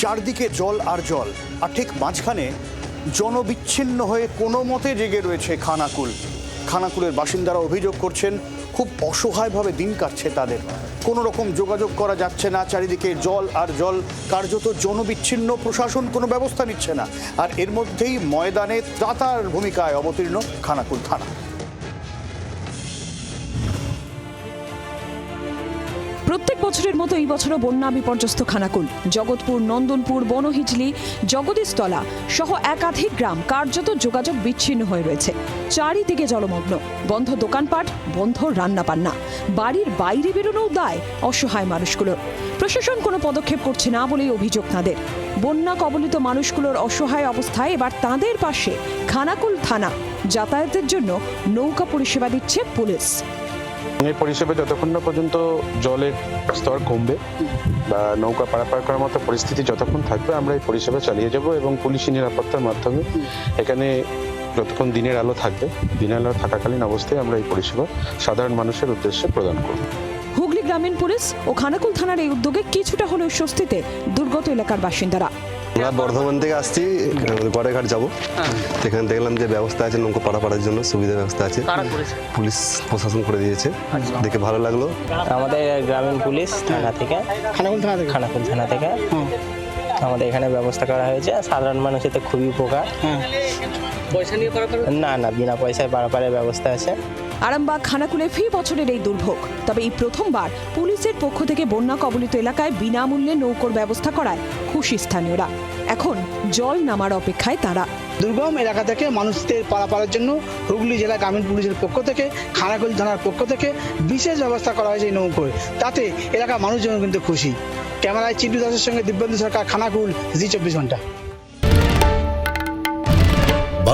চারদিকে জল আর জল, আর ঠিক মাঝখানে জনবিচ্ছিন্ন হয়ে কোনো মতে জেগে রয়েছে খানাকুল। খানাকুলের বাসিন্দারা অভিযোগ করছেন, খুব অসহায়ভাবে দিন কাটছে তাদের। কোনো রকম যোগাযোগ করা যাচ্ছে না, চারিদিকে জল আর জল। কার্যত জনবিচ্ছিন্ন প্রশাসন কোনো ব্যবস্থা নিচ্ছে না। আর এর মধ্যেই ময়দানে ত্রাতার ভূমিকায় অবতীর্ণ খানাকুল থানা। প্রত্যেক বছরের মতো এই বছরও বন্যা বিপর্যস্ত খানাকুল। জগৎপুর, নন্দনপুর, বনহিজলি, জগদীশতলা সহ একাধিক গ্রাম কার্যত যোগাযোগ বিচ্ছিন্ন হয়ে রয়েছে। চারিদিকে জলমগ্ন। বন্ধ দোকানপাট, বন্ধ রান্নাবান্না। বাড়ির বাইরে বেরোনোও দায় অসহায় মানুষগুলোর প্রশাসন কোনো পদক্ষেপ করছে না বলেই অভিযোগ তাঁদের। বন্যা কবলিত মানুষগুলোর অসহায় অবস্থায় এবার তাঁদের পাশে খানাকুল থানা যাতায়াতের জন্য নৌকা পরিষেবা দিচ্ছে পুলিশ। এই পরিষেবা যতক্ষণ না পর্যন্ত জলের স্তর কমবে বা নৌকা পারাপার করার মতো পরিস্থিতি যতক্ষণ থাকবে, আমরা এই পরিষেবা চালিয়ে যাব এবং পুলিশি নিরাপত্তার মাধ্যমে এখানে যতক্ষণ দিনের আলো থাকবে, দিনের আলো থাকাকালীন অবস্থায় আমরা এই পরিষেবা সাধারণ মানুষের উদ্দেশ্যে প্রদান করব। হুগলি গ্রামীণ পুলিশ ও খানাকুল থানার এই উদ্যোগে কিছুটা হলেও স্বস্তিতে দুর্গত এলাকার বাসিন্দারা। আমরা বর্ধমান থেকে আসছি গড়েঘাট যাব। সেখানে দেখলাম যে ব্যবস্থা আছে নৌকো পাড়াপাড়ার জন্য সুবিধা ব্যবস্থা আছে। পুলিশ প্রশাসন করে দিয়েছে। দেখে ভালো লাগল। আমাদের গ্রামীণ পুলিশ থানা থেকে। খানাকুল থানা থেকে? খানাকুল থানা থেকে। আমাদের এখানে ব্যবস্থা করা হয়েছে। সাধারণ মানুষ তো খুবই উপকার। হ্যাঁ। পয়সা নিয়ে পারাপার না না বিনা পয়সায় পারাপারের ব্যবস্থা আছে। আরামবাগ খানাকুলে ফি বছরের এই দুর্ভোগ। তবে এই প্রথমবার পুলিশের পক্ষ থেকে বন্যা কবলিত এলাকায় বিনামূল্যে নৌকোর ব্যবস্থা করায় খুশি স্থানীয়রা। এখন জল নামার অপেক্ষায় তারা। দুর্গম এলাকা থেকে মানুষদের পারাপারের জন্য হুগলি জেলা গ্রামীণ পুলিশের পক্ষ থেকে খানাকুল থানার পক্ষ থেকে বিশেষ ব্যবস্থা করা হয়েছে এই নৌকোয়। তাতে এলাকার মানুষজন কিন্তু খুশি। ক্যামেরায় চিন্টু দাসের সঙ্গে দিব্যেন্দু সরকার খানাকুল জি চব্বিশ ঘণ্টা।